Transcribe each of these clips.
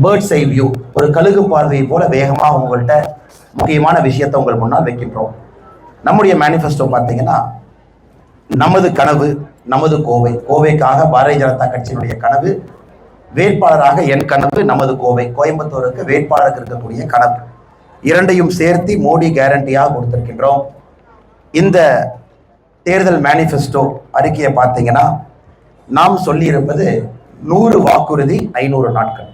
Birds ஐ view ஒரு கழுகு பார்வையை போல வேகமாக உங்கள்கிட்ட முக்கியமான விஷயத்தை உங்கள் முன்னால் வைக்கின்றோம். நம்முடைய மேனிஃபெஸ்டோ பார்த்தீங்கன்னா நமது கனவு நமது கோவை. கோவைக்காக பாரதிய ஜனதா கட்சியினுடைய கனவு வேட்பாளராக என் கனவு நமது கோவை. கோயம்புத்தூருக்கு வேட்பாளருக்கு இருக்கக்கூடிய கனவு. இரண்டையும் சேர்த்து மோடி கேரண்டியாக கொடுத்திருக்கின்றோம். இந்த தேர்தல் மேனிஃபெஸ்டோ அறிக்கையை பார்த்தீங்கன்னா நாம் சொல்லியிருப்பது நூறு வாக்குறுதி ஐநூறு நாட்கள்.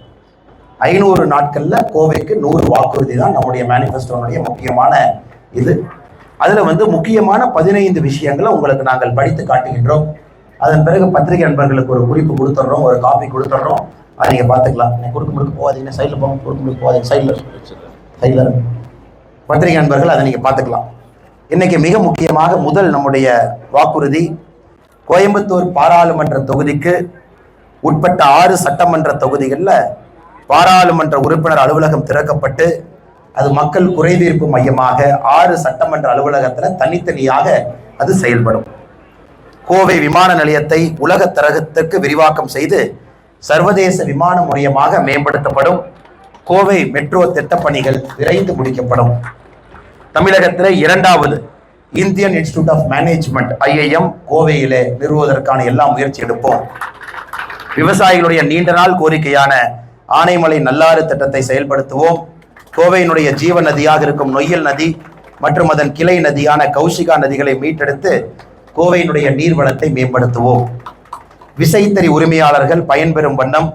ஐநூறு நாட்கள்ல கோவைக்கு நூறு வாக்குறுதி தான் நம்முடைய மேனிஃபெஸ்டோனுடைய முக்கியமான இது. அதுல வந்து முக்கியமான பதினைந்து விஷயங்களை உங்களுக்கு நாங்கள் படித்து காட்டுகின்றோம். அதன் பிறகு பத்திரிகை நண்பர்களுக்கு ஒரு குறிப்பு கொடுத்துட்றோம் ஒரு காப்பி கொடுத்துட்றோம். அதை நீங்க பார்த்துக்கலாம். நீங்க குறுக்கு முறுக்கு போகாதீங்க சைடில் போங்க குறுக்கு முடுக்கு போகாதீங்க சைடில் சைடில் பத்திரிகை நண்பர்கள் அதை நீங்க பார்த்துக்கலாம். இன்னைக்கு மிக முக்கியமாக முதல் நம்முடைய வாக்குறுதி கோயம்புத்தூர் பாராளுமன்ற தொகுதிக்கு உட்பட்ட ஆறு சட்டமன்ற தொகுதிகளில் பாராளுமன்ற உறுப்பினர் அலுவலகம் திறக்கப்பட்டு அது மக்கள் குறைதீர்ப்பு மையமாக ஆறு சட்டமன்ற அலுவலகத்தில் தனித்தனியாக அது செயல்படும். கோவை விமான நிலையத்தை உலக தரகத்துக்கு விரிவாக்கம் செய்து சர்வதேச விமான முறையமாக மேம்படுத்தப்படும். கோவை மெட்ரோ திட்டப்பணிகள் விரைந்து முடிக்கப்படும். தமிழகத்தில் இரண்டாவது Indian Institute of Management IIM கோவையிலே நிறுவுவதற்கான எல்லா முயற்சி எடுப்போம். விவசாயிகளுடைய நீண்ட நாள் கோரிக்கையான ஆனைமலை நல்லாறு திட்டத்தை செயல்படுத்துவோம். கோவையினுடைய ஜீவ நதியாக இருக்கும் நொய்யல் நதி மற்றும் அதன் கிளை நதியான கௌஷிகா நதிகளை மீட்டெடுத்து கோவையினுடைய நீர்வளத்தை மேம்படுத்துவோம். விசைத்தறி உரிமையாளர்கள் பயன்பெறும் வண்ணம்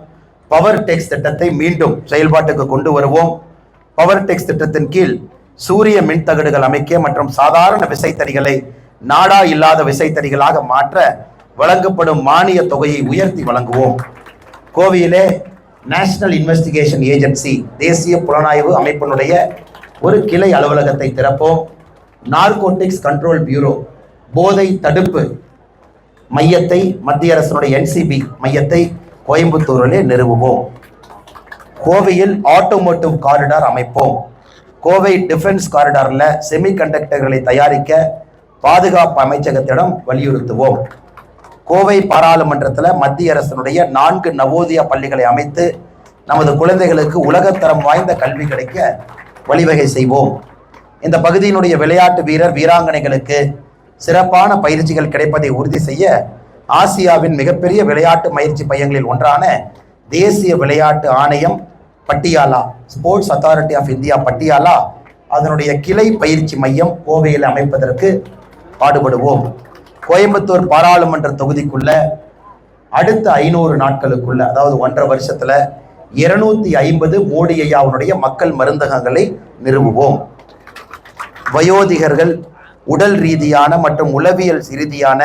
பவர் டெக்ஸ் திட்டத்தை மீண்டும் செயல்பாட்டுக்கு கொண்டு வருவோம். பவர் டெக்ஸ் திட்டத்தின் கீழ் சூரிய மின்தகடுகள் அமைக்க மற்றும் சாதாரண விசைத்தறிகளை நாடா இல்லாத விசைத்தறிகளாக மாற்ற வழங்கப்படும் மானிய தொகையை உயர்த்தி வழங்குவோம். கோவையிலே நேஷனல் இன்வெஸ்டிகேஷன் ஏஜென்சி தேசிய புலனாய்வு அமைப்பினுடைய ஒரு கிளை அலுவலகத்தை திறப்போம். நார்கோட்டிக்ஸ் கண்ட்ரோல் பியூரோ போதை தடுப்பு மையத்தை மத்திய அரசினுடைய என்சிபி மையத்தை கோயம்புத்தூரிலே நிறுவுவோம். கோவையில் ஆட்டோமோட்டிவ் காரிடார் அமைப்போம். கோவை டிஃபென்ஸ் காரிடாரில் செமி கண்டக்டர்களை தயாரிக்க பாதுகாப்பு அமைச்சகத்திடம் வலியுறுத்துவோம். கோவை பாராளுமன்றத்தில் மத்திய அரசினுடைய நான்கு நவோதயா பள்ளிகளை அமைத்து நமது குழந்தைகளுக்கு உலகத்தரம் வாய்ந்த கல்வி கிடைக்க வழிவகை செய்வோம். இந்த பகுதியினுடைய விளையாட்டு வீரர் வீராங்கனைகளுக்கு சிறப்பான பயிற்சிகள் கிடைப்பதை உறுதி செய்ய ஆசியாவின் மிகப்பெரிய விளையாட்டு பயிற்சி மையங்களில் ஒன்றான தேசிய விளையாட்டு ஆணையம் Patiala Sports Authority of India Patiala அதனுடைய கிளை பயிற்சி மையம் கோவையில் அமைப்பதற்கு பாடுபடுவோம். கோயம்புத்தூர் பாராளுமன்ற தொகுதிக்குள்ள அடுத்த ஐநூறு நாட்களுக்குள்ள அதாவது ஒன்றரை வருஷத்துல இருநூத்தி ஐம்பது மோடி ஐயாவுடைய மக்கள் மருந்தகங்களை நிறுவுவோம். வயோதிகர்கள் உடல் ரீதியான மற்றும் உளவியல் ரீதியான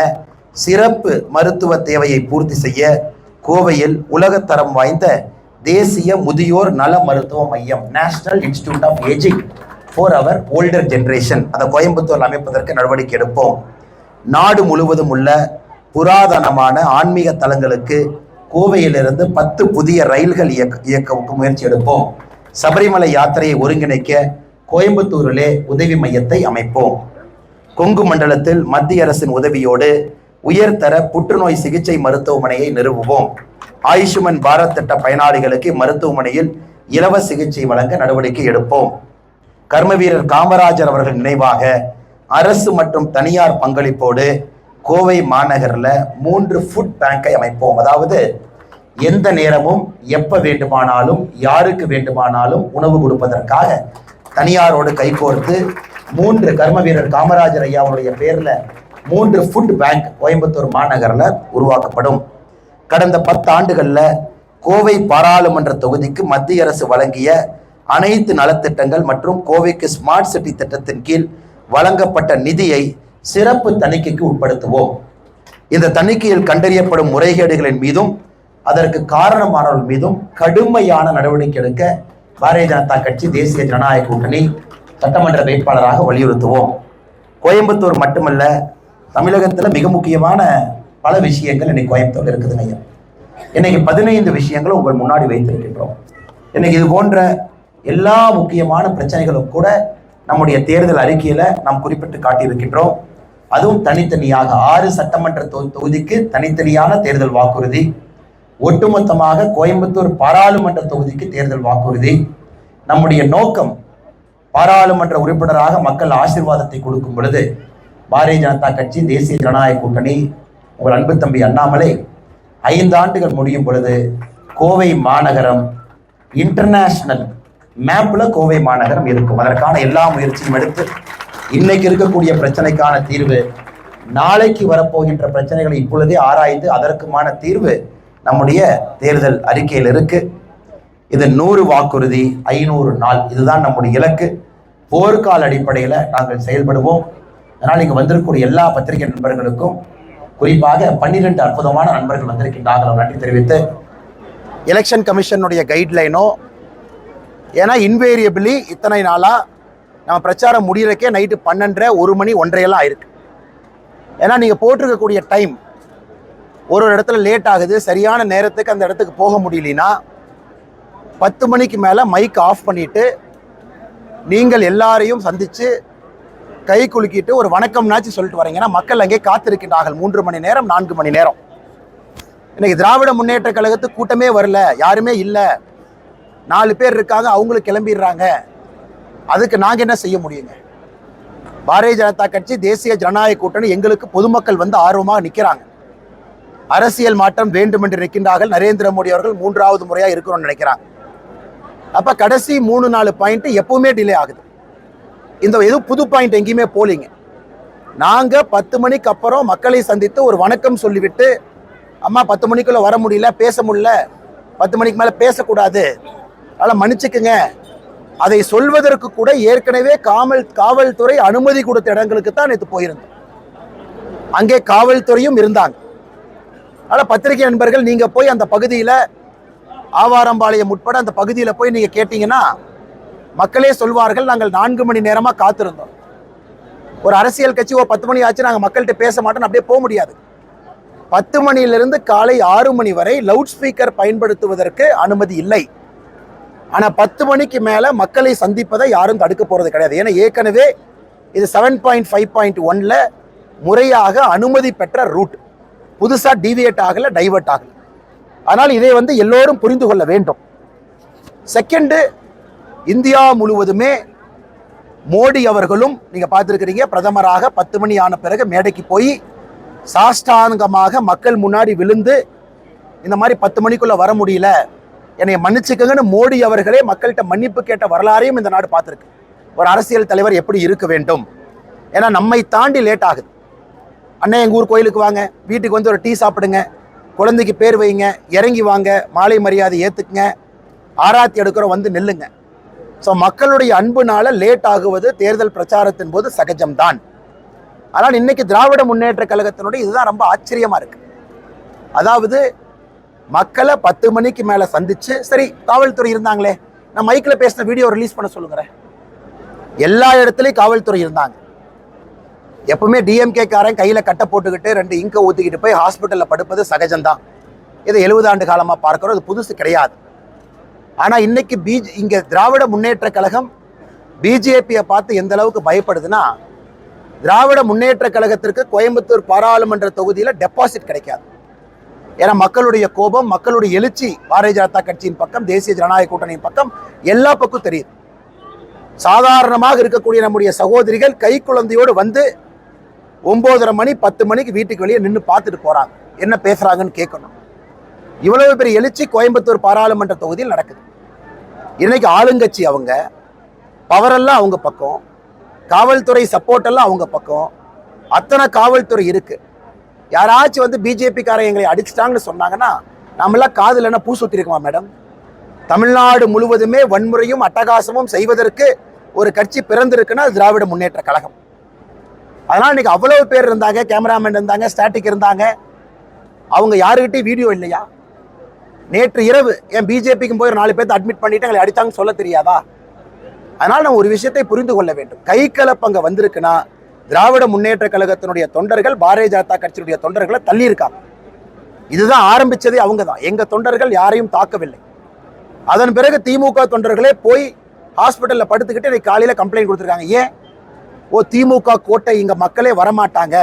சிறப்பு மருத்துவ தேவையை பூர்த்தி செய்ய கோவையில் உலகத்தரம் வாய்ந்த தேசிய முதியோர் நல மருத்துவ மையம் National Institute of Ageing for our older generation அதை கோயம்புத்தூர் அமைப்பதற்கு நடவடிக்கை எடுப்போம். நாடு முழுவதும் உள்ள புராதனமான ஆன்மீக தலங்களுக்கு கோவையிலிருந்து பத்து புதிய ரயில்கள் இயக்க இயக்க முயற்சி எடுப்போம். சபரிமலை யாத்திரையை ஒருங்கிணைக்க கோயம்புத்தூரிலே உதவி மையத்தை அமைப்போம். கொங்கு மண்டலத்தில் மத்திய அரசின் உதவியோடு உயர்தர புற்றுநோய் சிகிச்சை மருத்துவமனையை நிறுவுவோம். ஆயுஷ்மன் பாரத் திட்ட பயனாளிகளுக்கு மருத்துவமனையில் இலவச சிகிச்சை வழங்க நடவடிக்கை எடுப்போம். கர்மவீரர் காமராஜர் அவர்கள் நினைவாக அரசு மற்றும் தனியார் பங்களிப்போடு கோவை மாநகரில் மூன்று ஃபுட் பேங்கை அமைப்போம். அதாவது எந்த நேரமும் எப்போ வேண்டுமானாலும் யாருக்கு வேண்டுமானாலும் உணவு கொடுப்பதற்காக தனியாரோடு கைகோர்த்து மூன்று கர்ம வீரர் காமராஜர் ஐயாவுடைய பேரில் மூன்று ஃபுட் பேங்க் கோயம்புத்தூர் மாநகரில் உருவாக்கப்படும். கடந்த பத்து ஆண்டுகளில் கோவை பாராளுமன்ற தொகுதிக்கு மத்திய அரசு வழங்கிய அனைத்து நலத்திட்டங்கள் மற்றும் கோவைக்கு ஸ்மார்ட் சிட்டி திட்டத்தின் கீழ் வழங்கப்பட்ட நிதியை சிறப்பு தணிக்கைக்கு உட்படுத்துவோம். இந்த தணிக்கையில் கண்டறியப்படும் முறைகேடுகளின் மீதும் அதற்கு காரணமானவர்கள் மீதும் கடுமையான நடவடிக்கை எடுக்க பாரதிய ஜனதா கட்சி தேசிய ஜனநாயக கூட்டணி சட்டமன்ற வேட்பாளராக வலியுறுத்துவோம். கோயம்புத்தூர் மட்டுமல்ல தமிழகத்தில் மிக முக்கியமான பல விஷயங்கள் இன்னைக்கு கோயம்புத்தூர் இருக்குதுங்க ஐயா. இன்னைக்கு பதினைந்து விஷயங்களை உங்கள் முன்னாடி வைத்திருக்கின்றோம். இன்னைக்கு இது போன்ற எல்லா முக்கியமான பிரச்சனைகளும் கூட நம்முடைய தேர்தல் அறிக்கையில நாம் குறிப்பிட்டு காட்டியிருக்கின்றோம். அதுவும் தனித்தனியாக ஆறு சட்டமன்ற தொ- தொகுதிக்கு தனித்தனியான தேர்தல் வாக்குறுதி. ஒட்டுமொத்தமாக கோயம்புத்தூர் பாராளுமன்ற தொகுதிக்கு தேர்தல் வாக்குறுதி. நம்முடைய நோக்கம் பாராளுமன்ற உறுப்பினராக மக்கள் ஆசிர்வாதத்தை கொடுக்கும் பொழுது பாரதிய ஜனதா கட்சி தேசிய ஜனநாயக கூட்டணி உங்கள் அன்பு தம்பி அண்ணாமலை ஐந்து ஆண்டுகள் முடியும் பொழுது கோவை மாநகரம் இன்டர்நேஷனல் மேப்ல கோவை மாநகரம் இருக்கும். அதற்கான எல்லா முயற்சியும் எடுத்து இன்னைக்கு இருக்கக்கூடிய பிரச்சனைக்கான தீர்வு நாளைக்கு வரப்போகின்ற பிரச்சனைகளை இப்பொழுதே ஆராய்ந்து அதற்குமான தீர்வு நம்முடைய தேர்தல் அறிக்கையில் இருக்கு. இது நூறு வாக்குறுதி ஐநூறு நாள். இதுதான் நம்முடைய இலக்கு. போர்க்கால அடிப்படையில் நாங்கள் செயல்படுவோம். அதனால் இங்கே வந்திருக்கக்கூடிய எல்லா பத்திரிகை நண்பர்களுக்கும் குறிப்பாக பன்னிரெண்டு அற்புதமான நண்பர்கள் வந்திருக்கின்றார்கள். நன்றி தெரிவித்து எலெக்ஷன் கமிஷனுடைய கைட்லைனோ ஏன்னா இன்வேரியபிளி இத்தனை நாளாக நம்ம பிரச்சாரம் முடியறக்கே நைட்டு பன்னெண்டரை ஒரு மணி ஒன்றையெல்லாம் ஆயிருக்கு. ஏன்னா நீங்கள் போட்டிருக்கக்கூடிய டைம் ஒரு ஒரு இடத்துல லேட் ஆகுது சரியான நேரத்துக்கு அந்த இடத்துக்கு போக முடியலனா பத்து மணிக்கு மேலே மைக் ஆஃப் பண்ணிவிட்டு நீங்கள் எல்லாரையும் சந்தித்து கை குலுக்கிட்டு ஒரு வணக்கம்னாச்சும் சொல்லிட்டு வரீங்கன்னா மக்கள் அங்கே காத்திருக்கின்றார்கள். மூன்று மணி நேரம் நான்கு மணி நேரம். இன்னைக்கு திராவிட முன்னேற்ற கழகத்துக்கு கூட்டமே வரல யாருமே இல்லை. நாலு பேர் இருக்காங்க அவங்களும் கிளம்பிடுறாங்க. அதுக்கு நாங்கள் என்ன செய்ய முடியுங்க? பாரதிய ஜனதா கட்சி தேசிய ஜனநாயக கூட்டணி எங்களுக்கு பொதுமக்கள் வந்து ஆர்வமாக நிற்கிறாங்க அரசியல் மாற்றம் வேண்டும் என்று நிற்கின்றார்கள். நரேந்திர மோடி அவர்கள் மூன்றாவது முறையாக இருக்கணும்னு நினைக்கிறாங்க. அப்போ கடைசி மூணு நாலு பாயிண்ட் எப்பவுமே டிலே ஆகுது. இந்த எதுவும் புது பாயிண்ட் எங்கேயுமே போலிங்க. நாங்கள் பத்து மணிக்கு அப்புறம் மக்களை சந்தித்து ஒரு வணக்கம் சொல்லிவிட்டு அம்மா பத்து மணிக்குள்ளே வர முடியல பேச முடியல. பத்து மணிக்கு மேலே பேசக்கூடாது. அதனால் மன்னிச்சுக்குங்க. அதை சொல்வதற்கு கூட ஏற்கனவே காவல் காவல்துறை அனுமதி கொடுத்த இடங்களுக்கு தான் நேற்று போயிருந்தோம். அங்கே காவல்துறையும் இருந்தாங்க. அதனால் பத்திரிகை நண்பர்கள் நீங்கள் போய் அந்த பகுதியில் ஆவாரம்பாளையம் உட்பட அந்த பகுதியில் போய் நீங்கள் கேட்டீங்கன்னா மக்களே சொல்வார்கள் நாங்கள் நான்கு மணி நேரமாக காத்திருந்தோம். ஒரு அரசியல் கட்சி ஒரு பத்து மணி ஆச்சு நாங்கள் மக்கள்கிட்ட பேச மாட்டோம் அப்படியே போக முடியாது. பத்து மணியிலிருந்து காலை ஆறு மணி வரை லவுட் ஸ்பீக்கர் பயன்படுத்துவதற்கு அனுமதி இல்லை. ஆனால் பத்து மணிக்கு மேலே மக்களை சந்திப்பதை யாரும் தடுக்க போகிறது கிடையாது. ஏன்னா ஏற்கனவே இது செவன் பாயிண்ட் ஃபைவ் பாயிண்ட் ஒன்ல முறையாக அனுமதி பெற்ற ரூட் புதுசாக டிவியேட் ஆகலை டைவர்ட் ஆகலை. ஆனால் இதை வந்து எல்லோரும் புரிந்து கொள்ள வேண்டும். செகண்டு இந்தியா முழுவதுமே மோடி அவர்களும் நீங்கள் பார்த்துருக்கிறீங்க பிரதமராக பத்து மணி ஆன பிறகு மேடைக்கு போய் சாஷ்டாங்கமாக மக்கள் முன்னாடி விழுந்து இந்த மாதிரி பத்து மணிக்குள்ளே வர முடியல என்னை மன்னிச்சுக்கங்கன்னு மோடி அவர்களே மக்கள்கிட்ட மன்னிப்பு கேட்ட வரலாறையும் இந்த நாடு பார்த்துருக்கு. ஒரு அரசியல் தலைவர் எப்படி இருக்க வேண்டும்? ஏன்னா நம்மை தாண்டி லேட் ஆகுது. அண்ணன் எங்கள் ஊர் கோயிலுக்கு வாங்க. வீட்டுக்கு வந்து ஒரு டீ சாப்பிடுங்க. குழந்தைக்கு பேர் வைங்க. இறங்கி வாங்க. மாலை மரியாதை ஏற்றுக்குங்க ஆராத்தி எடுக்கிறோம் வந்து நில்லுங்க. ஸோ மக்களுடைய அன்புனால லேட் ஆகுவது தேர்தல் பிரச்சாரத்தின் போது சகஜம்தான். ஆனால் இன்னைக்கு திராவிட முன்னேற்ற கழகத்தினுடைய இதுதான் ரொம்ப ஆச்சரியமாக இருக்குது அதாவது மக்களை பத்து மணிக்கு மேலே சந்திச்சு சரி காவல்துறை இருந்தாங்களே நான் மைக்கில் பேசின வீடியோ ரிலீஸ் பண்ண சொல்லுங்கிறேன். எல்லா இடத்துலையும் காவல்துறை இருந்தாங்க. எப்பவுமே டிஎம்கேக்காரன் கையில் கட்டை போட்டுக்கிட்டு ரெண்டு இங்கை ஊற்றிக்கிட்டு போய் ஹாஸ்பிட்டலில் படுப்பது சகஜம்தான். இதை எழுபது ஆண்டு காலமாக பார்க்குறோம் அது புதுசு கிடையாது. ஆனால் இன்னைக்கு பிஜ் இங்கே திராவிட முன்னேற்ற கழகம் பிஜேபியை பார்த்து எந்த அளவுக்கு பயப்படுதுன்னா திராவிட முன்னேற்ற கழகத்திற்கு கோயம்புத்தூர் பாராளுமன்ற தொகுதியில் டெபாசிட் கிடைக்காது. ஏன்னா மக்களுடைய கோபம் மக்களுடைய எழுச்சி பாரதிய ஜனதா கட்சியின் பக்கம் தேசிய ஜனநாயக கூட்டணியின் பக்கம் எல்லா பக்கம் தெரியுது. சாதாரணமாக இருக்கக்கூடிய நம்முடைய சகோதரிகள் கை குழந்தையோடு வந்து ஒம்போதரை மணி பத்து மணிக்கு வீட்டுக்கு வெளியே நின்று பார்த்துட்டு போகிறாங்க என்ன பேசுகிறாங்கன்னு கேட்கணும். இவ்வளவு பெரிய எழுச்சி கோயம்புத்தூர் பாராளுமன்ற தொகுதியில் நடக்குது. இன்னைக்கு ஆளுங்கட்சி அவங்க பவரெல்லாம் அவங்க பக்கம் காவல்துறை சப்போர்ட் எல்லாம் அவங்க பக்கம் அத்தனை காவல்துறை இருக்குது யாராச்சும் வந்து பிஜேபிக்காரன் எங்களை அடிச்சிட்டாங்கன்னு சொன்னாங்கன்னா நம்மளாம் காதில் என்ன பூ சுற்றிருக்கோமா மேடம்? தமிழ்நாடு முழுவதுமே வன்முறையும் அட்டகாசமும் செய்வதற்கு ஒரு கட்சி பிறந்திருக்குன்னா திராவிட முன்னேற்ற கழகம். அதனால் இன்னைக்கு அவ்வளவு பேர் இருந்தாங்க கேமராமேன் இருந்தாங்க ஸ்டாட்டிக் இருந்தாங்க. அவங்க யாருக்கிட்டையும் வீடியோ இல்லையா? நேற்று இரவு என் பிஜேபிக்கும் போய் ஒரு நாலு பேர்த்து அட்மிட் பண்ணிட்டு எங்களை அடித்தாங்கன்னு சொல்ல தெரியாதா? அதனால் நான் ஒரு விஷயத்தை புரிந்து கொள்ள வேண்டும். கை கலப்பங்க வந்திருக்குன்னா திராவிட முன்னேற்ற கழகத்தினுடைய தொண்டர்கள் பாரதிய ஜனதா கட்சியினுடைய தொண்டர்களை தள்ளியிருக்காங்க. இதுதான் ஆரம்பிச்சதே அவங்க தான். எங்க தொண்டர்கள் யாரையும் தாக்கவில்லை. அதன் பிறகு திமுக தொண்டர்களே போய் ஹாஸ்பிட்டலில் படுத்துக்கிட்டு இன்னைக்கு காலையில் கம்ப்ளைண்ட் கொடுத்துருக்காங்க. ஏன்? ஓ திமுக கோட்டை இங்கே மக்களே வரமாட்டாங்க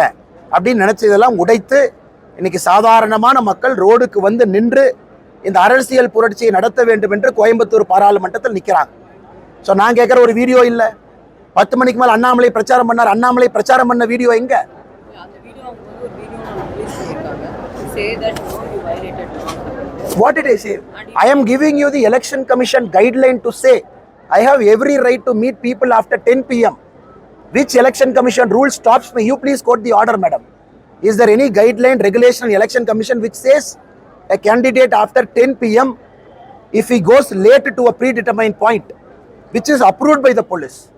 அப்படின்னு நினச்சதெல்லாம் உடைத்து இன்னைக்கு சாதாரணமான மக்கள் ரோடுக்கு வந்து நின்று இந்த அரசியல் புரட்சியை நடத்த வேண்டும் என்று கோயம்புத்தூர் பாராளுமன்றத்தில் நிற்கிறாங்க ஸோ நான் கேட்குற ஒரு வீடியோ இல்லை. பத்து மணிக்கு மேலே அண்ணாமலை பிரச்சாரம் பண்ணார் அண்ணாமலை பிரச்சாரம் பண்ண வீடியோ எங்க அந்த வீடியோ அவங்க வந்து ஒரு வீடியோ நான் ரிலீஸ் பண்ணியிருக்காங்க say that no you violated What did I say? I am giving you the election commission guideline to say I have every right to meet people after 10 p.m. Which election commission rule stops me? You please quote the order, madam. Is there any guideline, regulation, in election commission which says a candidate after 10 p.m. if he goes late to a predetermined point, which is approved by the police,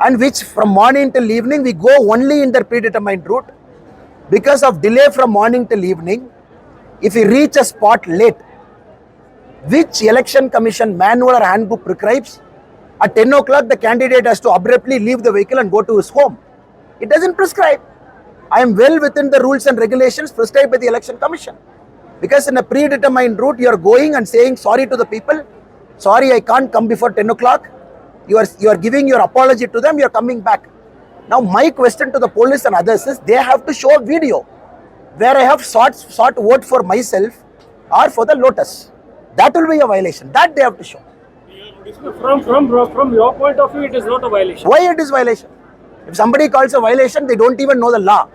and which from morning till evening we go only in the predetermined route because of delay from morning till evening. If we reach a spot late which election commission manual or handbook prescribes at 10 o'clock the candidate has to abruptly leave the vehicle and go to his home. It doesn't prescribe. I am well within the rules and regulations prescribed by the election commission. Because in a predetermined route you are going and saying sorry to the people. Sorry i can't come before 10 o'clock you are you are giving your apology to them you are coming back now my question to the police and others is they have to show a video where I have sought, sought vote for myself or for the Lotus. That will be a violation. That they have to show. From, from, from your point of view, it is not a violation. Why it is violation? If somebody calls a violation, they don't even know the law.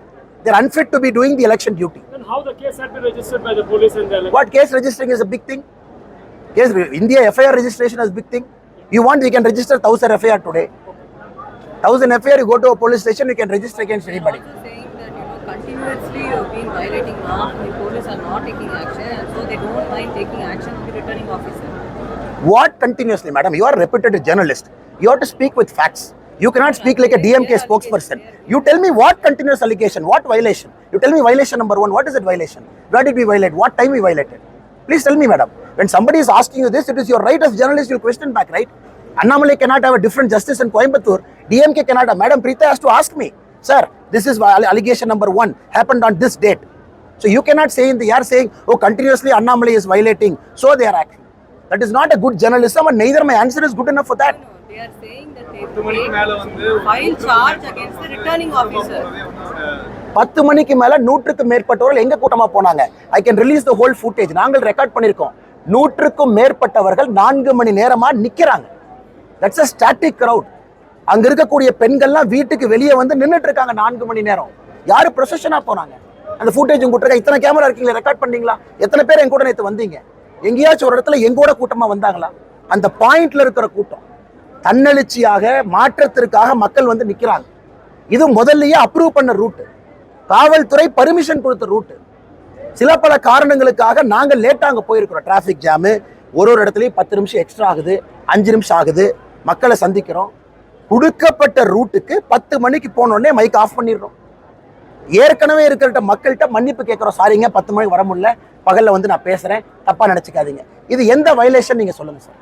They're unfit to be doing the election duty. Then how the case had been registered by the police and the election? What case registering is a big thing? Case India FIR registration is a big thing. You want, we can register 1000 FIR today. 1000 FIR, you go to a police station, you can register against anybody. Saying that you know continuously you've been violating law and the police are not taking action and so they don't mind taking action on the returning officer. What continuously, madam? You are a reputed journalist. You have to speak with facts. You cannot speak like a DMK spokesperson. You tell me what continuous allegation, what violation. You tell me violation number one. What is it violation? Where did we violate? What time we violated? Please tell me, madam. When somebody is asking you this, it is your right as journalist. You question back, right? Annamalai cannot have a different justice in Coimbatore. DMK cannot have. Madam Preeta has to ask me, sir. This is allegation number one. Happened on this date. So you cannot say in the air saying, oh, continuously Annamalai is violating. So they are acting. That is not a good journalism, and neither my answer is good enough for that. They are saying that they take file charge against the returning officer. பத்து மணிக்கு மேல நூற்றுக்கும் மேற்பட்டவர்கள் எங்க கூட்டமா போனாங்க? I can release the whole footage நாங்கள் record பண்ணிருக்கோம் நூற்றுக்கும் மேற்பட்டவர்கள் நான்கு மணி நேரமா நிக்கிறாங்க. That's a static crowd. அங்க இருக்கக்கூடிய பெண்கள்லாம் வீட்டுக்கு வெளியே வந்து நின்றுட்டு இருக்காங்க நான்கு மணி நேரம். யாரு ப்ரொசஷனா போனாங்க? அந்த ஃபுட்டேஜ் உங்க இத்தனை கேமரா இருக்கீங்களா ரெக்கார்ட் பண்ணீங்களா? எத்தனை பேர் என் கூட நேற்று வந்தீங்க? எங்கேயாச்சும் ஒரு இடத்துல எங்கூட கூட்டமா வந்தாங்களா? அந்த பாயிண்ட்ல இருக்கிற கூட்டம் தன்னெழுச்சியாக மாற்றத்திற்காக மக்கள் வந்து நிக்கிறாங்க. இது முதல்லயே அப்ரூவ் பண்ண ரூட்டு காவல்துறை பர்மிஷன் கொடுத்த ரூட்டு சில பல காரணங்களுக்காக நாங்கள் லேட்டாக அங்கே போயிருக்கிறோம். டிராஃபிக் ஜாமு ஒரு ஒரு இடத்துலையும் பத்து நிமிஷம் எக்ஸ்ட்ரா ஆகுது அஞ்சு நிமிஷம் ஆகுது. மக்களை சந்திக்கிறோம். கொடுக்கப்பட்ட ரூட்டுக்கு பத்து மணிக்கு போனோடனே மைக் ஆஃப் பண்ணிடுறோம். ஏற்கனவே இருக்கிற மக்கள்கிட்ட மன்னிப்பு கேட்குறோம். சாரிங்க பத்து மணிக்கு வர முடியல. பகலில் வந்து நான் பேசுகிறேன் தப்பாக நினச்சிக்காதீங்க. இது எந்த வயலேஷன் நீங்கள் சொல்லுங்கள் சார்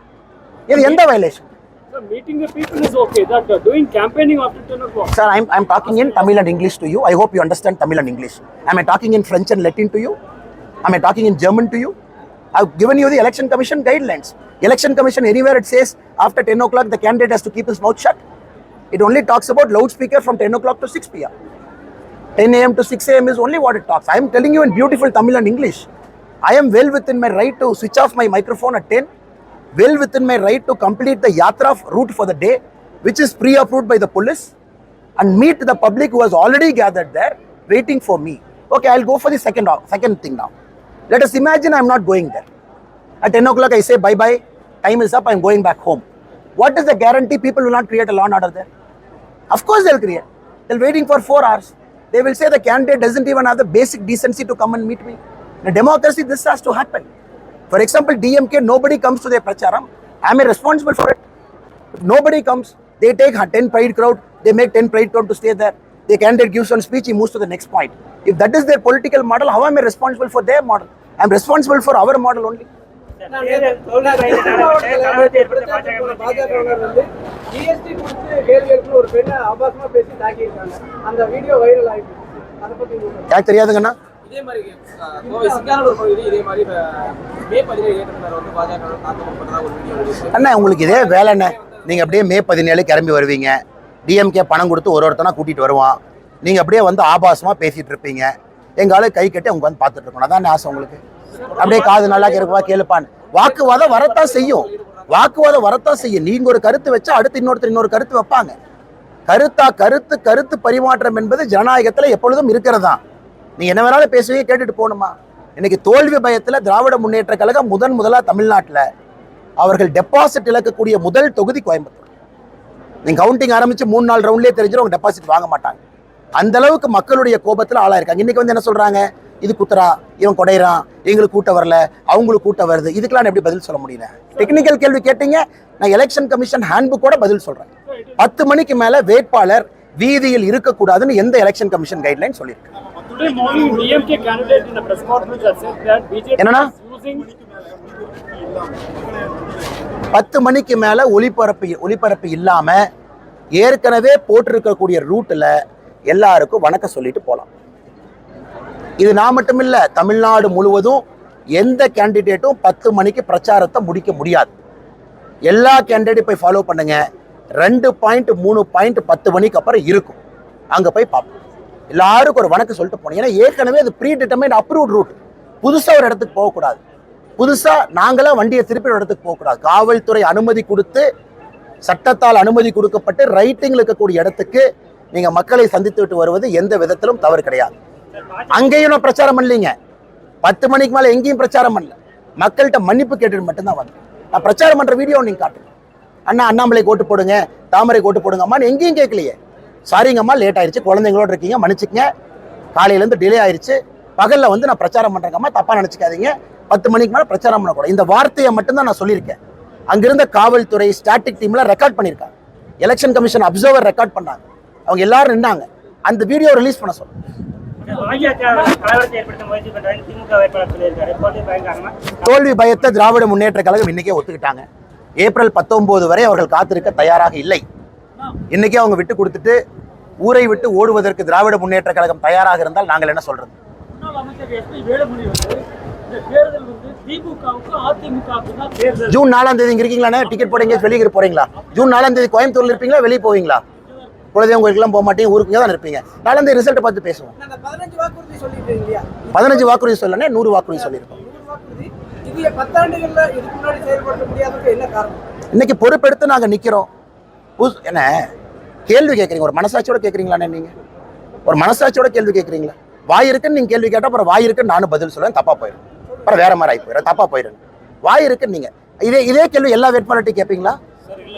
இது எந்த violation So meeting the people is okay. That uh, doing campaigning after 10 o'clock. Sir, I'm, I'm talking in Tamil and English to you. I hope you understand Tamil and English. Am I talking in French and Latin to you? Am I talking in German to you? I've given you the Election Commission guidelines. Election Commission, anywhere it says after 10 o'clock, the candidate has to keep his mouth shut. It only talks about loudspeaker from 10 o'clock to 6 p.m. 10 a.m. to 6 a.m. is only what it talks. I am telling you in beautiful Tamil and English. I am well within my right to switch off my microphone at 10, well within my right to complete the yatra route for the day, which is pre-approved by the police, and meet the public who has already gathered there, waiting for me. Okay, I'll go for the second second thing now. Let us imagine I'm not going there. At 10 o'clock, I say bye bye. Time is up. I'm going back home. What is the guarantee people will not create a law and order there? Of course, they'll create. They're waiting for four hours. They will say the candidate doesn't even have the basic decency to come and meet me. In a democracy, this has to happen. For example, DMK, nobody comes to their pracharam. Am I responsible for it? If nobody comes, they take a 10 pride crowd, they make 10 pride crowd to stay there. The candidate gives one speech, he moves to the next point. If that is their political model, how am I responsible for their model? I'm responsible for our model only. பாஜகவினர் வந்து GST குறித்து கேள்வி எழுப்பி ஒரு பெண்ணை ஆபாசமா பேசி தாக்கியிருக்காங்க அந்த video viral ஆயிட்டு அதை பத்தி உங்களுக்கு எனக்கு தெரியாதுங்கண்ணா இதே மாதிரி கோவை சிங்கானூர் பகுதியில் இதே மாதிரி மே பதினேழு இயக்கத்தினர் வந்து பாஜக தாக்கம் பண்ணுறதா ஒரு வீடியோ அண்ணா உங்களுக்கு இதே வேலைண்ணே நீங்கள் அப்படியே மே பதினேழு கிளம்பி வருவீங்க. டிஎம்கே பணம் கொடுத்து ஒரு ஒருத்தனா கூட்டிகிட்டு வருவான். நீங்கள் அப்படியே வந்து ஆபாசமாக பேசிகிட்டு இருப்பீங்க. எங்களால் கை கட்டி அவங்க வந்து பார்த்துட்டு இருக்கணும். அதான் ஆசை உங்களுக்கு? அப்படியே காது நல்லா கேட்பா கேளுப்பான்னு. வாக்குவாதம் வரத்தான் செய்யும். வாக்குவாதம் வரத்தான் செய்யும். நீங்க ஒரு கருத்து வச்சா அடுத்து இன்னொருத்தர் இன்னொரு கருத்து வைப்பாங்க. கருத்தா கருத்து கருத்து பரிமாற்றம் என்பது ஜனநாயகத்தில் எப்பொழுதும் இருக்கிறதா நீ என்ன வேணாலும் பேசுவீங்க கேட்டுட்டு போகணுமா? இன்னைக்கு தோல்வி பயத்துல திராவிட முன்னேற்ற கழகம் முதன் முதலா தமிழ்நாட்டுல அவர்கள் டெபாசிட் இழக்கக்கூடிய முதல் தொகுதி கோயம்புத்தூர். நீங்க கவுண்டிங் ஆரம்பிச்சு மூணு நாலு ரவுண்ட்லேயே தெரிஞ்சிடும் அவங்க டெபாசிட் வாங்க மாட்டாங்க. அந்த அளவுக்கு மக்களுடைய கோபத்துல ஆளாயிருக்காங்க இன்னைக்கு வந்து என்ன சொல்றாங்க? இது குத்துறா இவன் கொடையிறான் எங்களுக்கு கூட்டம் வரல அவங்களுக்கு கூட்டம் வருது. இதுக்கெல்லாம் நான் எப்படி பதில் சொல்ல முடியல? டெக்னிக்கல் கேள்வி கேட்டீங்க நான் எலெக்ஷன் கமிஷன் ஹேண்ட்புக்கோட பதில் சொல்றேன். பத்து மணிக்கு மேல வேட்பாளர் வீதியில் இருக்கக்கூடாதுன்னு எந்த எலெக்ஷன் கமிஷன் கைட்லைன் சொல்லியிருக்கு? Today morning, DMK candidate in the press conference has said that BJP என்னன்னா? is using பத்து மணிக்கு மேல ஒளிபரப்பு ஒளிபரப்பு இல்லாம ஏற்கனவே போட்டிருக்கக்கூடிய ரூட்ல எல்லாருக்கும் வணக்கம் சொல்லிட்டு போலாம். இது நான் மட்டும் இல்ல தமிழ்நாடு முழுவதும் எந்த கேண்டிடேட்டும் பத்து மணிக்கு பிரச்சாரத்தை முடிக்க முடியாது. எல்லா கேண்டிடேட் போய் ஃபாலோ பண்ணுங்க. ரெண்டு பாயிண்ட் மூணு பாயிண்ட் பத்து மணிக்கு அப்புறம் இருக்கும். அங்க போய் பார்ப்போம். எல்லாருக்கும் ஒரு வணக்கம் சொல்லிட்டு போனோம். ஏன்னா ஏற்கனவே அது ப்ரீ டிட்டர்மைன் அப்ரூவ்ட் ரூட் புதுசாக ஒரு இடத்துக்கு போகக்கூடாது. புதுசாக நாங்களாம் வண்டியை திருப்பி ஒரு இடத்துக்கு போகக்கூடாது. காவல்துறை அனுமதி கொடுத்து சட்டத்தால் அனுமதி கொடுக்கப்பட்டு ரைட்டிங்கில் இருக்கக்கூடிய இடத்துக்கு நீங்கள் மக்களை சந்தித்து விட்டு வருவது எந்த விதத்திலும் தவறு கிடையாது. அங்கேயும் நான் பிரச்சாரம் பண்ணலீங்க. பத்து மணிக்கு மேலே எங்கேயும் பிரச்சாரம் பண்ணல. மக்கள்கிட்ட மன்னிப்பு கேட்டுட்டு மட்டும்தான் வந்தேன். நான் பிரச்சாரம் பண்ணுற வீடியோ நீங்கள் காட்டுங்க. அண்ணா அண்ணாமலை கோட்டு போடுங்க தாமரை கோட்டு போடுங்க அம்மான்னு எங்கேயும் கேட்கலையே. சாரிங்கம்மா லேட் ஆயிருச்சு. குழந்தைங்களோட இருக்கீங்க மன்னிச்சுக்கங்க. காலையில இருந்து டிலே ஆயிருச்சு. பகல்ல வந்து நான் பிரச்சாரம் பண்றேங்கம்மா தப்பா நினைச்சுக்காதீங்க. பத்து மணிக்கு மேல பிரச்சாரம் பண்ணக்கூடாது. இந்த வார்த்தையை மட்டும்தான் நான் சொல்லியிருக்கேன். அங்கிருந்த காவல்துறை ஸ்டாட்டிக் டீம்ல ரெக்கார்ட் பண்ணியிருக்காங்க. எலெக்ஷன் கமிஷன் அப்சர்வர் ரெக்கார்ட் பண்ணாங்க அவங்க எல்லாரும் நின்னாங்க. அந்த வீடியோ ரிலீஸ் பண்ண சொல்லுங்க தோல்வி பயத்தை திராவிட முன்னேற்ற கழகம் இன்னைக்கே ஒத்துக்கிட்டாங்க. ஏப்ரல் பத்தொன்பது வரை அவர்கள் காத்திருக்க தயாராக இல்லை. இன்னைக்கே அவங்க விட்டு கொடுத்துட்டு ஊரை விட்டு ஓடுவதற்கு திராவிட முன்னேற்ற கழகம் தயாராக இருந்தால் நாங்கள் என்ன சொல்றது? ஜூன் நாலாம் தேதி இங்க இருக்கீங்களா டிக்கெட் போட எங்கேயாச்சும் வெளியே போறீங்களா? ஜூன் நாலாம் தேதி கோயம்புத்தூர்ல இருப்பீங்களா வெளியே போவீங்களா? குலதெய்வம் கோயிலுக்குலாம் போக மாட்டீங்க ஊருக்கு தான் இருப்பீங்க. நாலாம் தேதி ரிசல்ட் பார்த்து பேசுவோம். பதினஞ்சு வாக்குறுதி சொல்லனே நூறு வாக்குறுதி சொல்லியிருக்கோம். இன்னைக்கு பொறுப்பெடுத்து நாங்க நிக்கிறோம். புதுசு என்ன? கேள்வி கேட்குறீங்க. ஒரு மனசாட்சியோட கேட்குறீங்களாண்ணே நீங்கள் ஒரு மனசாட்சியோட கேள்வி கேட்குறீங்களா? வாய் இருக்குன்னு நீங்கள் கேள்வி கேட்டால் அப்புறம் வாய் இருக்குன்னு நானும் பதில் சொல்லுவேன் தப்பாக போயிடும் அப்புறம் வேற மாதிரி ஆகி போயிடும் தப்பாக போயிடும் வாய் இருக்குன்னு நீங்கள் இதே இதே கேள்வி எல்லா வேட்பாளர்கிட்டையும் கேட்பீங்களா?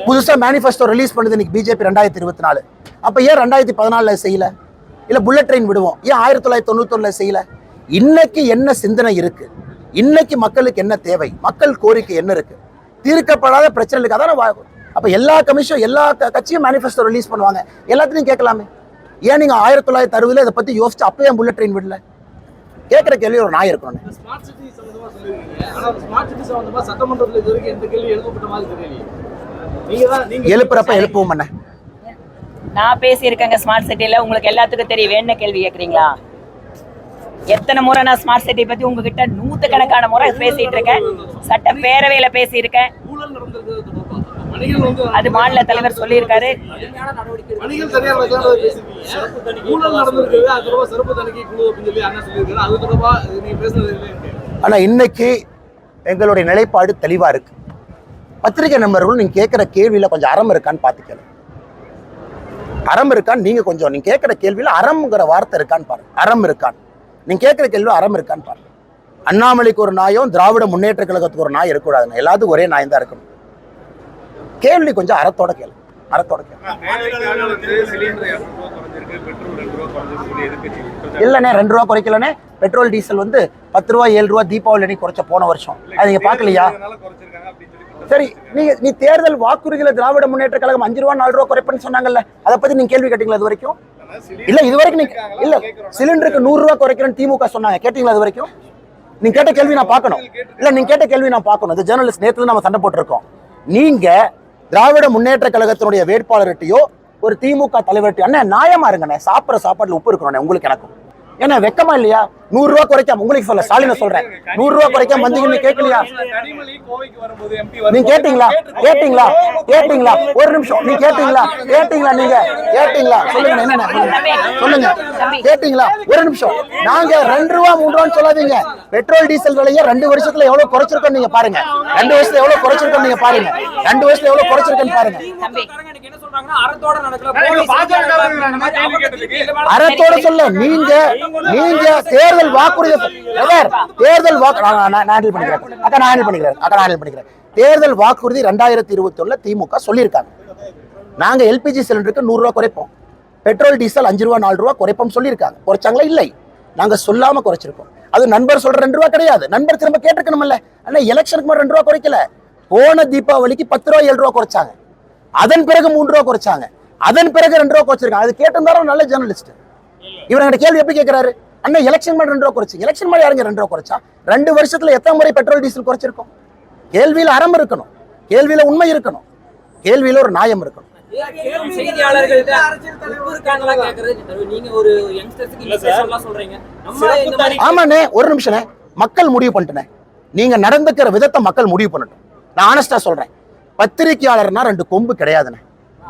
புதுசாக மேனிஃபெஸ்டோ ரிலீஸ் பண்ணுது இன்னைக்கு பிஜேபி ரெண்டாயிரத்தி இருபத்தி நாலு. அப்போ ஏன் ரெண்டாயிரத்தி பதினாலில் செய்யல? இல்லை புல்லட் ட்ரெயின் விடுவோம். ஏன் ஆயிரத்தி தொள்ளாயிரத்தி தொண்ணூத்தொன்னில் செய்யல? இன்னைக்கு என்ன சிந்தனை இருக்கு? இன்னைக்கு மக்களுக்கு என்ன தேவை? மக்கள் கோரிக்கை என்ன இருக்கு? தீர்க்கப்படாத பிரச்சனைகளுக்கு அதான அப்ப எல்லா கமிஷன் எல்லா கட்சியும் மேனிஃபெஸ்டோ ரிலீஸ் பண்ணுவாங்க. எல்லாத்தையும் கேட்கலாமே. ஏன் நீங்க ஆயிரத்தி தொள்ளாயிரத்தி அறுபதுல இதை பத்தி யோசிச்சு அப்பயே புல்லட் ட்ரெயின் விடல? கேட்கிற கேள்வி ஒரு நாய் இருக்கணும் ஸ்மார்ட் சிட்டி சம்பந்தமா சொல்லிருக்கீங்க ஆனா ஸ்மார்ட் சிட்டி சம்பந்தமா சட்டமன்றத்துல இது வரைக்கும் எந்த கேள்வி எழுதப்பட்ட மாதிரி தெரியலையே. நீங்க தான் நீங்க எழுப்புறப்ப எழுப்புவோம் என்ன நான் பேசியிருக்கேங்க ஸ்மார்ட் சிட்டில உங்களுக்கு எல்லாத்துக்கும் தெரியும். என்ன கேள்வி கேக்குறீங்களா எத்தனை முறை நான் ஸ்மார்ட் சிட்டி பத்தி உங்ககிட்ட நூத்துக்கணக்கான முறை பேசிட்டு இருக்கேன். சட்ட பேரவையில பேசியிருக்கேன். அது மாநில தலைவர் சொல்லியிருக்காரு. மணிகள் தனியார் வகையான பேசிருக்கீங்க ஊழல் நடந்திருக்கிறது அது தொடர்பா சிறப்பு தணிக்கை குழு அப்படின்னு சொல்லி அண்ணா சொல்லியிருக்காரு. அது தொடர்பா நீங்க பேசுனது இல்லை ஆனா இன்னைக்கு எங்களுடைய நிலைப்பாடு தெளிவா இருக்கு. பத்திரிகை நண்பர்கள் நீங்க கேட்கிற கேள்வியில கொஞ்சம் அறம் இருக்கான்னு பாத்துக்கணும் அறம் இருக்கான்னு நீங்க கொஞ்சம் நீங்க கேட்கிற கேள்வியில அறம்ங்கிற வார்த்தை இருக்கான்னு பாருங்க. அறம் இருக்கான்னு. நீங்க கேட்கிற கேள்வி அறம் இருக்கான்னு பாருங்க. அண்ணாமலைக்கு ஒரு நாயும் திராவிட முன்னேற்ற கழகத்துக்கு ஒரு நாய் இருக்கக்கூடாதுங்க எல்லாத்துக்கும் ஒரே நாய் தான் இருக்கணும். கேள்வி கொஞ்சம் அறத்தோட கேளு. அறத்தோட கேளு. இல்லைண்ணே ரெண்டு ரூபா குறைக்கலண்ணே. பெட்ரோல் டீசல் வந்து பத்து ரூபா ஏழு ரூபா தீபாவளி அன்னைக்கு குறைச்ச போன வருஷம். அது நீங்க பாக்கலையா? சரி நீங்க நீ தேர்தல் வாக்குறுதியில திராவிட முன்னேற்ற கழகம் அஞ்சு ரூபா நாலு ரூபா குறைப்பேன்னு சொன்னாங்கல்ல அதை பத்தி நீங்க கேள்வி கேட்டீங்களா இது வரைக்கும்? இல்ல இது வரைக்கும் நீங்க இல்ல சிலிண்டருக்கு நூறு ரூபா குறைக்கிறேன்னு திமுக சொன்னாங்க. கேட்டீங்களா இது வரைக்கும்? நீங்க கேட்ட கேள்வி நான் பார்க்கணும். இல்ல நீங்க கேட்ட கேள்வி நான் பார்க்கணும். இது ஜேர்னலிஸ்ட் நேத்துல நம்ம சண்டை போட்டிருக்கோம். நீங்க திராவிட முன்னேற்ற கழகத்தினுடைய வேட்பாளர்கிட்டயோ ஒரு திமுக தலைவர்கிட்டயோ அண்ணா நியாயமா இருங்கண்ணே சாப்பிட்ற சாப்பாடுல உப்பு இருக்கணும் உங்களுக்கு எனக்கும். ஏன்னா வெக்கமா இல்லையா? நூறு ரூபா குறைக்காம உங்களுக்கு சொல்ல ஸ்டாலினை சொல்றேன். நூறு ரூபா குறைக்காம வந்தீங்கன்னு கேட்கலையா? கனிமொழி கோவைக்கு வரும்போது எம்பி நீங்க கேட்டீங்களா? கேட்டீங்களா? கேட்டீங்களா? ஒரு நிமிஷம் நீங்க கேட்டீங்களா? கேட்டீங்களா நீங்க? கேட்டீங்களா? சொல்லுங்க என்னென்ன சொல்லுங்க. கேட்டீங்களா? ஒரு நிமிஷம். நாங்க ரெண்டு ரூபா மூணு ரூபான்னு சொல்லாதீங்க. பெட்ரோல் டீசல் விலையை ரெண்டு வருஷத்துல எவ்வளவு குறைச்சிருக்கோம் நீங்க பாருங்க. ரெண்டு வருஷத்துல எவ்வளவு குறைச்சிருக்கோம் நீங்க பாருங்க. ரெண்டு வருஷத்துல எவ்வளவு குறைச்சிருக்கோன்னு பாருங்க. தம்பி. என்ன சொல்றாங்கன்னா அறத்தோட நடக்கல அறத்தோட சொல்ல நீங்க நீங்க தேர்தல் தேர்தல் வாக்குறுதி பிரதர், தேர்தல் வாக்கு நான் ஹேண்டில் பண்ணிக்கிறேன். அக்கா நான் ஹேண்டில் பண்ணிக்கிறேன். அக்கா நான் ஹேண்டில் பண்ணிக்கிறேன். தேர்தல் வாக்குறுதி ரெண்டாயிரத்தி இருபத்தி திமுக சொல்லியிருக்காங்க. நாங்கள் எல்பிஜி சிலிண்டருக்கு நூறுரூவா குறைப்போம். பெட்ரோல் டீசல் அஞ்சு ரூபா நாலு ரூபா குறைப்போம் சொல்லியிருக்காங்க. குறைச்சாங்களா? இல்லை. நாங்கள் சொல்லாமல் குறைச்சிருக்கோம். அது நண்பர் சொல்கிற ரெண்டு ரூபா கிடையாது. நண்பர் திரும்ப கேட்டிருக்கணும்ல. ஆனால் எலெக்ஷனுக்கு மட்டும் ரெண்டு ரூபா குறைக்கல. போன தீபாவளிக்கு பத்து ரூபா ஏழு ரூபா குறைச்சாங்க. அதன் பிறகு மூன்று ரூபா குறைச்சாங்க. அதன் பிறகு ரெண்டு ரூபா குறைச்சிருக்காங்க. அது கேட்டிருந்தாலும் நல்ல ஜேர்னலிஸ்ட் இவர் என்கிட்ட கேள்வி எப்படி கேட்குறாரு அண்ணா எலெக்ஷன் மாதிரி ரெண்டு ரூபா குறைச்சு. எலெக்ஷன் மாதிரி யாருங்க ரெண்டு ரூபா குறைச்சா? ரெண்டு வருஷத்துல எத்தனை முறை பெட்ரோல் டீசல் குறைச்சிருக்கோம்? கேள்வியில அறம் இருக்கணும். கேள்வியில உண்மை இருக்கணும். கேள்வியில ஒரு நியாயம் இருக்கணும். ஆமாண்ணே ஒரு நிமிஷம்ண்ணே மக்கள் முடிவு பண்ணிட்டேனே நீங்க நடந்துக்கிற விதத்தை மக்கள் முடிவு பண்ணட்டும். நான் ஆனஸ்டா சொல்றேன். பத்திரிகையாளர்னா ரெண்டு கொம்பு கிடையாதுண்ணே.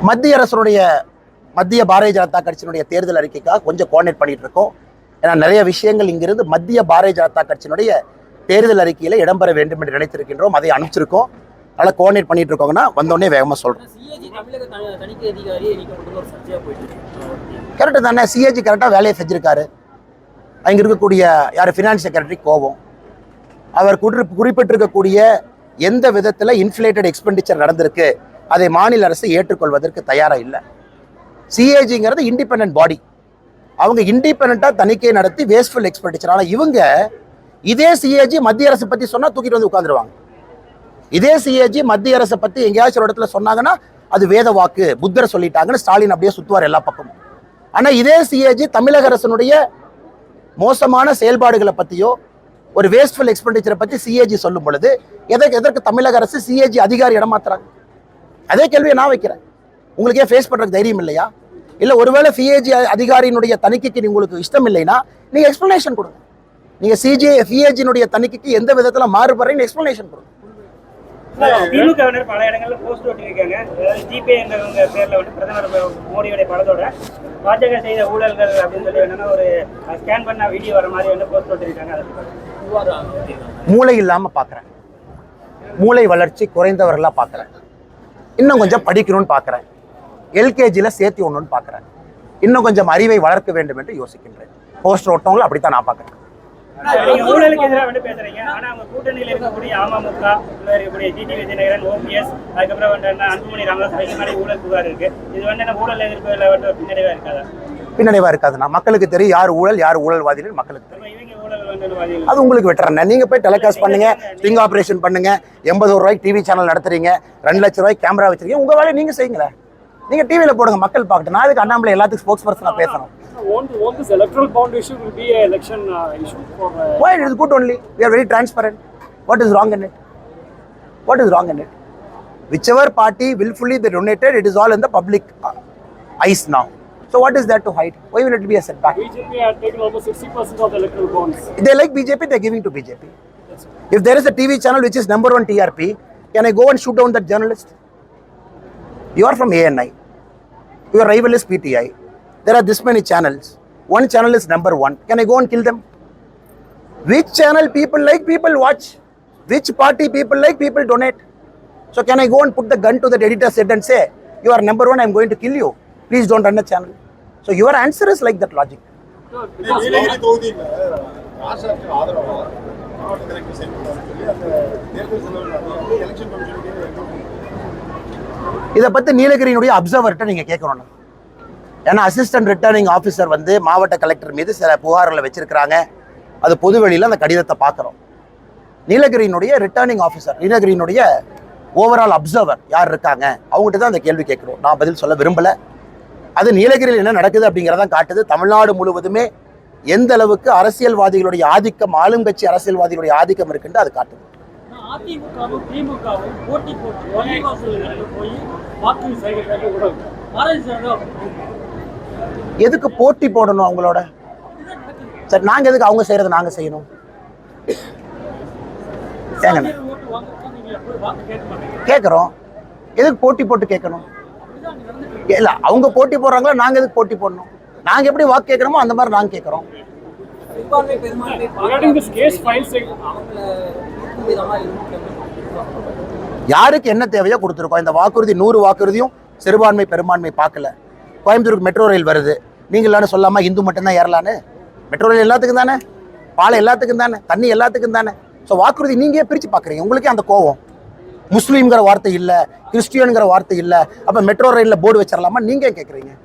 மத்திய அரசுடைய மத்திய பாரதிய ஜனதா கட்சியினுடைய தேர்தல் அறிக்கைக்காக கொஞ்சம் கோஆர்டினேட் பண்ணிட்டு இருக்கோம். ஏன்னா நிறைய விஷயங்கள் இங்கிருந்து மத்திய பாரதிய ஜனதா கட்சியினுடைய தேர்தல் அறிக்கையில இடம்பெற வேண்டும் என்று நினைத்திருக்கின்றோம். அதை அனுப்பிச்சிருக்கோம். அதனால கோஆர்டினேட் பண்ணிட்டு இருக்கோங்கன்னா வந்தோடனே வேகமா சொல்றோம். சிஏஜி தமிழக த- தணிக்கை அதிகாரி நீக்கப்பட்டது ஒரு சர்ச்சையா போயிட்டு இருக்கு. கரெக்டு தானே? சிஏஜி கரெக்டாக வேலையை செஞ்சிருக்காரு. அங்கே இருக்கக்கூடிய யார்? ஃபினான்ஸ் செக்ரட்டரி கோபம். அவர் குறி குறிப்பிட்டிருக்கக்கூடிய எந்த விதத்தில் இன்ஃப்ளேட்டட் எக்ஸ்பெண்டிச்சர் நடந்திருக்கு? அதை மாநில அரசு ஏற்றுக்கொள்வதற்கு தயாராக இல்லை. சிஏஜிங்கிறது இண்டிபெண்டன்ட் பாடி அவங்க இண்டிபெண்ட்டாக தணிக்கை நடத்தி வேஸ்ட்ஃபுல் எக்ஸ்பெண்டிச்சர் ஆனால் இவங்க இதே சிஏஜி மத்திய அரசு பற்றி சொன்னால் தூக்கிட்டு வந்து உட்காந்துருவாங்க இதே சிஏஜி மத்திய அரசை பற்றி எங்கேயாச்சும் ஒரு இடத்துல சொன்னாங்கன்னா அது வேத வாக்கு புத்தர் சொல்லிட்டாங்கன்னு ஸ்டாலின் அப்படியே சுத்துவார் எல்லா பக்கமும். ஆனால் இதே சிஏஜி தமிழக அரசனுடைய மோசமான செயல்பாடுகளை பற்றியோ ஒரு வேஸ்ட்ஃபுல் எக்ஸ்பெண்டிச்சரை பற்றி சிஏஜி சொல்லும் பொழுது எதற்கு எதற்கு தமிழக அரசு சிஏஜி அதிகாரி இடமாத்துறாங்க? அதே கேள்வியை நான் வைக்கிறேன். உங்களுக்கு ஏன் ஃபேஸ் பண்றதுக்கு தைரியம் இல்லையா? இல்ல ஒருவேளை சிஏஜி அதிகாரியினுடைய தணிக்கைக்கு உங்களுக்கு இஷ்டம் இல்லைன்னா நீங்க எக்ஸ்பிளனேஷன் கொடுங்க. நீங்க சிஜே சிஏஜினுடைய தணிக்கைக்கு எந்த விதத்துல மாறுபடுறீங்கன்னு எக்ஸ்பிளனேஷன் கொடுங்க. திமுகவினர் பல இடங்கள்ல போஸ்ட் ஒட்டியிருக்காங்க. ஜிபே என்ற பேர்ல வந்து பிரதமர் மோடியோட படத்தோட பாஜக செய்த ஊழல்கள் அப்படின்னு சொல்லி என்னன்னா ஒரு ஸ்கேன் பண்ண வீடியோ வர மாதிரி வந்து போஸ்ட் ஒட்டியிருக்காங்க. மூளை இல்லாம பார்க்குறேன் மூளை வளர்ச்சி குறைந்தவர்களா பார்க்குறேன் இன்னும் கொஞ்சம் படிக்கணும்னு பார்க்குறேன். எல்கேஜியில் சேர்த்து ஒன்றுன்னு பார்க்குறேன். இன்னும் கொஞ்சம் அறிவை வளர்க்க வேண்டும் என்று யோசிக்கின்றேன். போஸ்டர் ஓட்டவங்களும் அப்படித்தான் நான் பார்க்குறேன். பின்னடைவா இருக்காதா? பின்னடைவா இருக்காதுண்ணா. மக்களுக்கு தெரியும் யார் ஊழல் யார் ஊழல்வாதின்னு மக்களுக்கு தெரியும். அது உங்களுக்கு வெட்டுறேன் நீங்க போய் டெலிகாஸ்ட் பண்ணுங்க ஸ்டிங் ஆபரேஷன் பண்ணுங்க எண்பது ரூபாய்க்கு டிவி சேனல் நடத்துறீங்க ரெண்டு லட்ச ரூபாய்க்கு கேமரா வச்சிருக்கீங்க உங்க வேலையை நீங்க செய்யுங்களேன் நீங்க டிவியில போடுங்க மக்கள் பார்க்கட்டும் நான் அதுக்கு அண்ணாமலை எல்லாத்துக்கும் ஸ்போக்ஸ் பர்சனா பேசணும் Won't, won't this electoral bond issue will be an election uh, issue for uh, Why it is good only? We are very transparent. What is wrong in it? What is wrong in it? Whichever party willfully they donated, it is all in the public uh, eyes now. So what is there to hide? Why will it be a setback? BJP had taken almost 60% of the electoral bonds? If they like BJP, they're giving to BJP. If there is a TV channel which is number one TRP, can I go and shoot down that journalist? You are from ANI. Your rival is PTI. There are this many channels. One channel is number one. Can I go and kill them? Which channel people like, people watch. Which party people like, people donate. So can I go and put the gun to the editor's head and say, you are number one, I'm going to kill you. Please don't run a channel so your answer is like that logic இதை பற்றி நீலகிரியினுடைய அப்சர்வர்கிட்ட நீங்கள் கேட்கணும் ஏன்னா assistant returning officer வந்து மாவட்ட collector மீது சில புகார்களை வச்சிருக்கிறாங்க. அது பொதுவெளியில் அந்த கடிதத்தை பார்க்குறோம். நீலகிரியினுடைய ரிட்டர்னிங் ஆஃபீஸர் நீலகிரியினுடைய ஓவரால் அப்சர்வர் யார் இருக்காங்க? அவங்ககிட்ட தான் அந்த கேள்வி கேட்குறோம். நான் பதில் சொல்ல விரும்பலை. அது நீலகிரியில் என்ன நடக்குது அப்படிங்கிறதான் காட்டுது. தமிழ்நாடு முழுவதுமே எந்த அளவுக்கு அரசியல்வாதிகளுடைய ஆதிக்கம் ஆளுங்கட்சி அரசியல்வாதிகளுடைய ஆதிக்கம் இருக்குன்னு அது காட்டுது. எதுக்கு போட்டி போடணும் அவங்களோட? சரி நாங்கள் எதுக்கு அவங்க செய்யணும்? வாங்குறதுக்கு நீங்க மாட்டீங்க? கேட்குறோம் எதுக்கு போட்டி போட்டு கேட்கணும்? இல்லை அவங்க போட்டி போடுறாங்களா நாங்கள் எதுக்கு போட்டி போடணும்? நாங்கள் எப்படி வாக்கு கேட்குறோமோ அந்த மாதிரி நாங்கள் கேட்குறோம். யாருக்கு என்ன தேவையோ கொடுத்துருக்கோம். இந்த வாக்குறுதி நூறு வாக்குறுதியும் சிறுபான்மை பெரும்பான்மை பார்க்கல. கோயம்புத்தூருக்கு மெட்ரோ ரயில் வருது. நீங்களான்னு சொல்லாமல் இந்து மட்டும்தான் ஏறலான்னு? மெட்ரோ ரயில் எல்லாத்துக்கும் தானே? பாலம் எல்லாத்துக்கும் தானே? தண்ணி எல்லாத்துக்கும் தானே? ஸோ வாக்குறுதி நீங்கள் பிரித்து பார்க்குறீங்க. உங்களுக்கே அந்த கோவம். முஸ்லீம்ங்கிற வார்த்தை இல்லை கிறிஸ்டியனுங்கிற வார்த்தை இல்லை அப்போ மெட்ரோ ரயிலில் போர்டு வச்சிடலாமா நீங்கள் கேட்குறீங்க